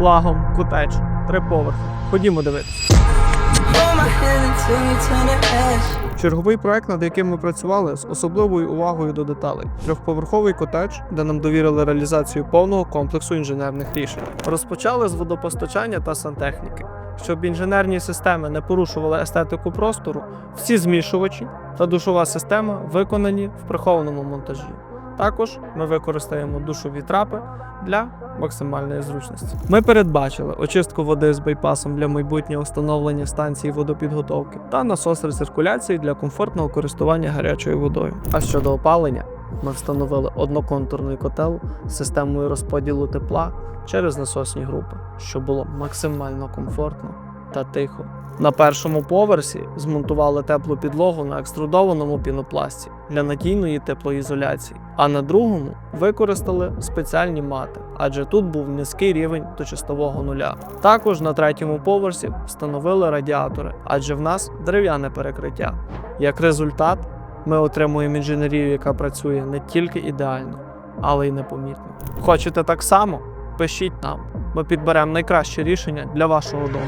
лагом, котедж, три поверхи. Ходімо дивитися. Черговий проект, над яким ми працювали, з особливою увагою до деталей. Трьохповерховий котедж, де нам довірили реалізацію повного комплексу інженерних рішень. Розпочали з водопостачання та сантехніки. Щоб інженерні системи не порушували естетику простору, всі змішувачі та душова система виконані в прихованому монтажі. Також ми використаємо душові трапи для максимальної зручності. Ми передбачили очистку води з байпасом для майбутнього встановлення станції водопідготовки та насос рециркуляції для комфортного користування гарячою водою. А щодо опалення, ми встановили одноконтурний котел з системою розподілу тепла через насосні групи, щоб було максимально комфортно та тихо. На першому поверсі змонтували теплу підлогу на екструдованому пінопласті для надійної теплоізоляції, а на другому використали спеціальні мати, адже тут був низький рівень до чистового нуля. Також на третьому поверсі встановили радіатори, адже в нас дерев'яне перекриття. Як результат, ми отримуємо інженерію, яка працює не тільки ідеально, але й непомітно. Хочете так само? Пишіть нам. Ми підберемо найкраще рішення для вашого дому.